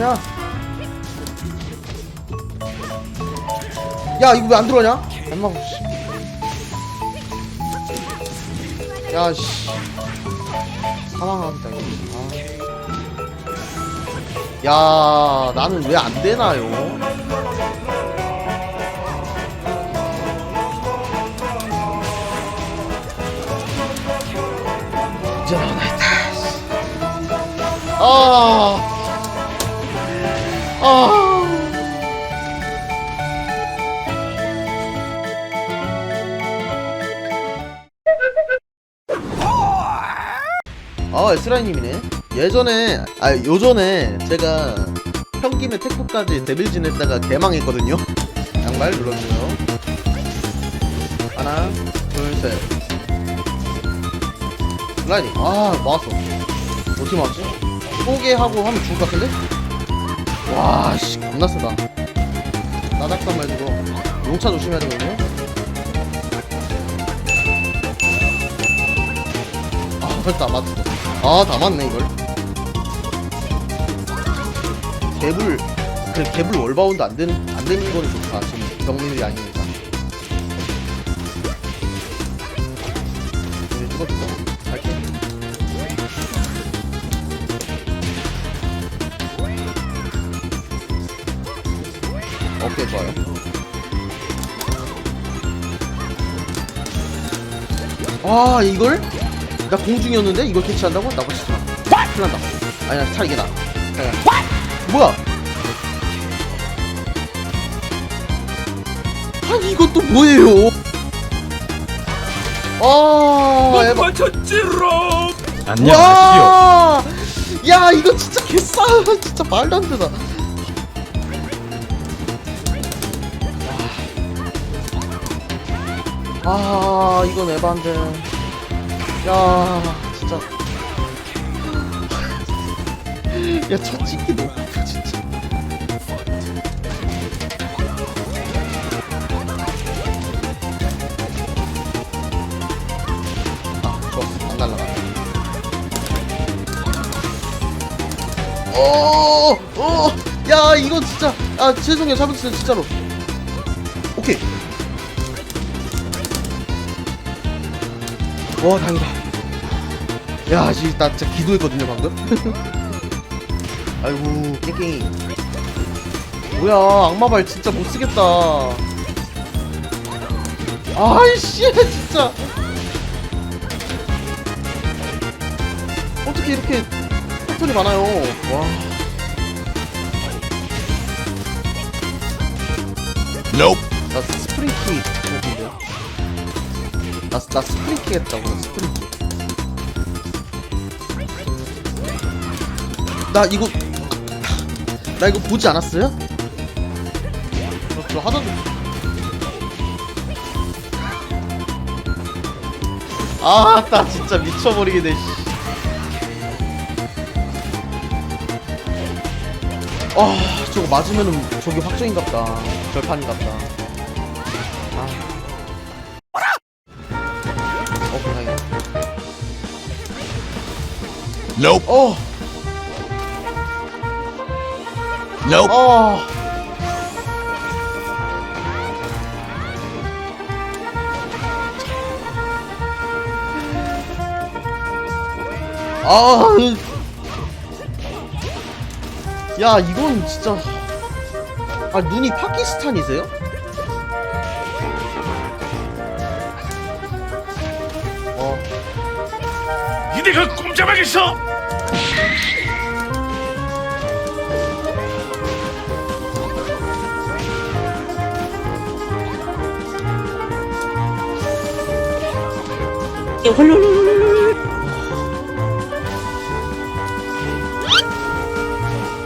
야. 야, 이거 왜 안 들어오냐? 안 먹어, 씨. 야, 씨. 사망하겠다, 이거. 아. 야, 나는 왜 안 되나요? 이제 나가겠다. 아. 아. 아, 에스라이님이네. 예전에, 아, 요전에 제가 평김에 테크까지 데빌진 했다가 개망했거든요. 양말 눌러주세요. 하나, 둘, 셋. 라이닝. 아, 막았어. 어떻게 막았지? 포기하고 하면 죽을 것 같은데? 와, 씨, 겁나 세다. 나닥단 말고 용차 조심해야 되거든요. 아, 벌써 다 맞았어. 아, 다 맞네, 이걸. 개불, 그래, 개불 월바운드 안 되는, 안 되는 거는 좋다. 지금 경민이 아니니 오케이, 좋아요. 아, 이걸? 나 공중이었는데? 이걸 캐치한다고? 싶어. 큰일 난다. 아니야, 차 이게 나. 야, 뭐야? 아니, 또 뭐예요? 아, 에바. 맞췄지롱 안녕하시오. 와! 야, 이거 진짜 개싸. 진짜 말도 안 되다. 아, 이건 에반데. 야, 진짜. 야, 첫 찍기 너무 아파, 진짜. 아, 좋았어. 안 날라가. 어, 어, 야, 이거 진짜. 아, 죄송해요. 잘못했어요, 진짜로. 오케이. 와, 다행이다. 야, 씨, 나 진짜 기도했거든요, 방금. 아이고, 깽깽이. 뭐야, 악마발 진짜 못 쓰겠다. 아이씨, 진짜. 어떻게 이렇게 패턴이 많아요. 와. Nope. 나 스프링키 했는데요. 나, 나 스프링키 했다고, 나 스프링키. 나 이거, 나 이거 보지 않았어요? 저, 저 하던 중. 아, 나 진짜 미쳐버리겠네, 씨. 아, 저거 맞으면은 저기 확정인갑다. 절판인갑다. Nope. 어, Nope. 어. 아, 으. 야, 이건 진짜. 아, 눈이 파키스탄이세요? 어, 이대가 꼼짝하겠어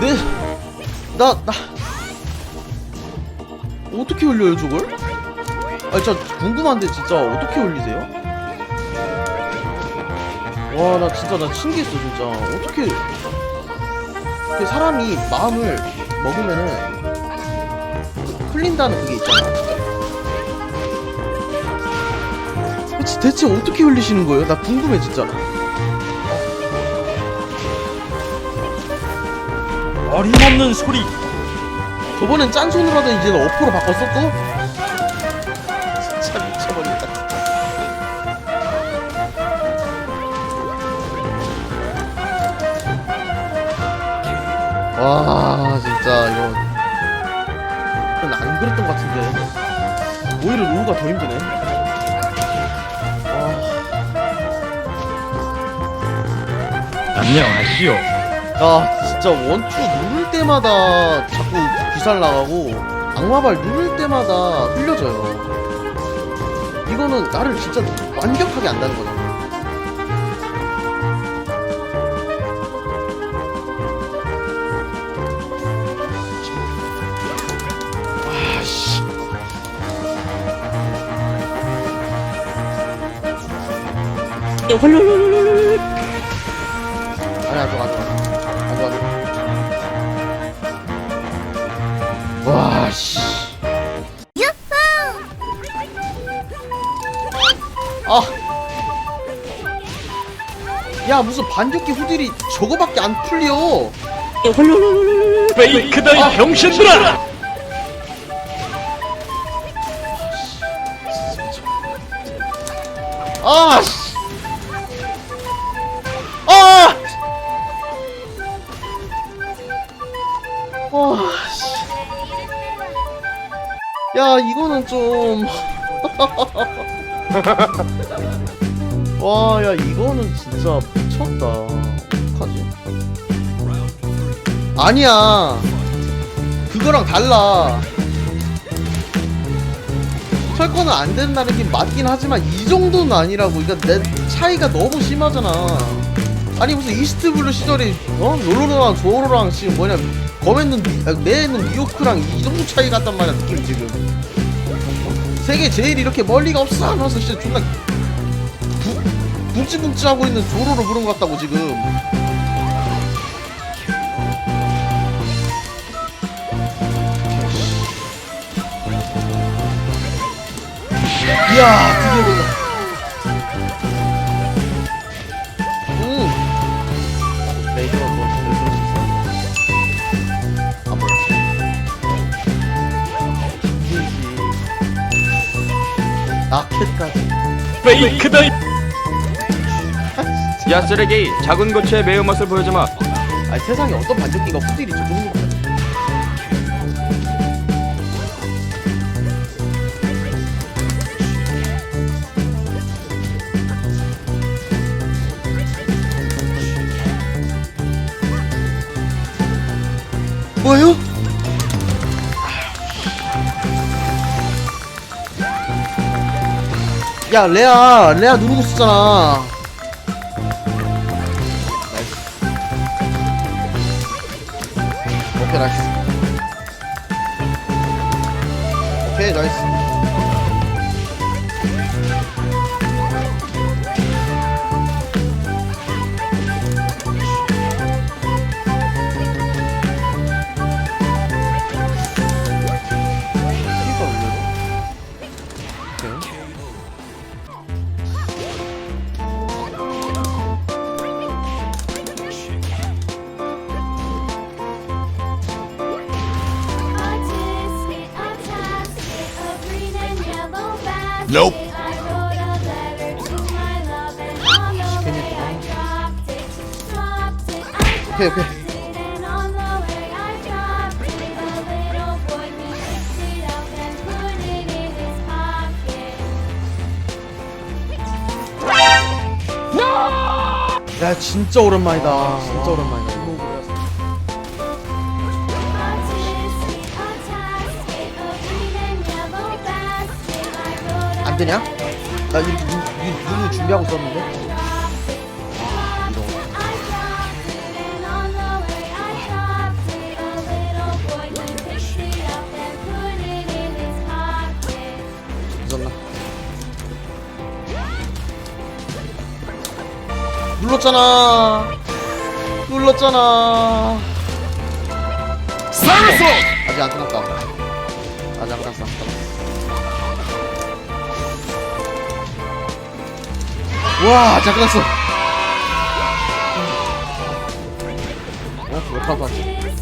네, 나, 나. 어떻게 올려요, 저걸? 아, 진짜 궁금한데, 진짜 어떻게 올리세요? 와, 나 진짜, 나 신기했어, 진짜. 어떻게. 그 사람이 마음을 먹으면은 풀린다는 그게 있잖아, 진짜. 대체, 어떻게 올리시는 거예요? 나 궁금해, 진짜. 어림없는 소리 저번엔 짠손으로 하던 이제는 어퍼로 바꿨어 또? 와 진짜 이거. 이건 안 그랬던 것 같은데. 오히려 로우가 더 힘드네. 안녕하시오. 야 진짜 원투 누를 때마다 자꾸 귀살 나가고 악마발 누를 때마다 흘려져요. 이거는 나를 진짜 완벽하게 안다는 거잖아 아니 안 좋아 안 좋아 안 좋아. 안 좋아. 와씨. 아. 야 무슨 반죽기 후딜이 저거밖에 안 풀려. 페이크다 이 병신들아 아 야, 이거는 좀. 와, 야, 이거는 진짜 미쳤다. 어떡하지? 아니야. 그거랑 달라. 철거는 안 된다는 게 맞긴 하지만 이 정도는 아니라고. 그러니까 내 차이가 너무 심하잖아. 아니 무슨 이스트 블루 시절에 어 롤로랑 조로랑 지금 뭐냐 검했는 내는 뉴요크랑 이 정도 차이 같단 말이야 느낌 지금. 어? 세계 제일 이렇게 멀리가 없어 하면서 진짜 존나 부, 붕찌붕찌하고 있는 조로를 부른 것 같다고 지금. 이야 드디어 라켓까지. 페이크다 이야 쓰레기. 작은 고추의 매운맛을 보여주마. 아니 세상에 어떤 반죽기가 후딜이 저 정도 뭐요? 야 레아 레아 누르고 있었잖아. 오케이 나이스. 오케이 나이스. 키가 오케이 in his pocket. 야 진짜 오랜만이다 진짜 오랜만이다 안 되냐? 나 누, 누구 준비하고 있었는데? 눌렀잖아 눌렀잖아 아직 안 끝났다 아직 안 끝났어 와, 잘 끝났어. 어, 왜 카운트 하지?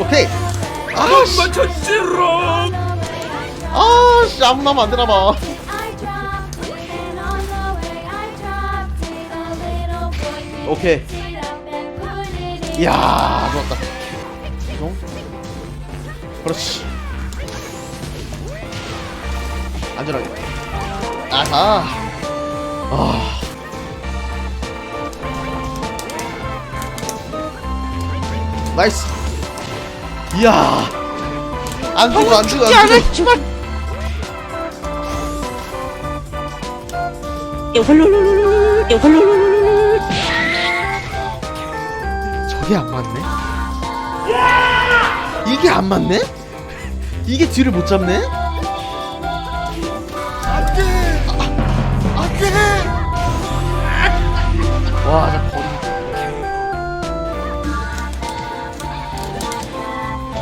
오케이. 아씨. 아씨 아무 나면 안 되나 봐. 오케이. 이야 좋았다. 어? 그렇지 안전하게. 아하. 아. 나이스. 이야. 안 죽어 안 죽어 안 죽어. 저게 안 맞네? 이게 안 맞네? 이게 뒤를 못 잡네? 와, 나 거리.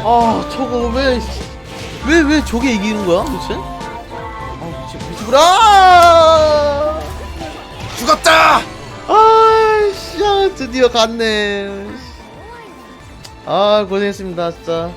아, 저거 왜, 왜, 왜 저게 이기는 거야, 도대체? 아, 미치, 미치구나! 죽었다! 아이씨, 아, 드디어 갔네. 아, 고생했습니다, 진짜.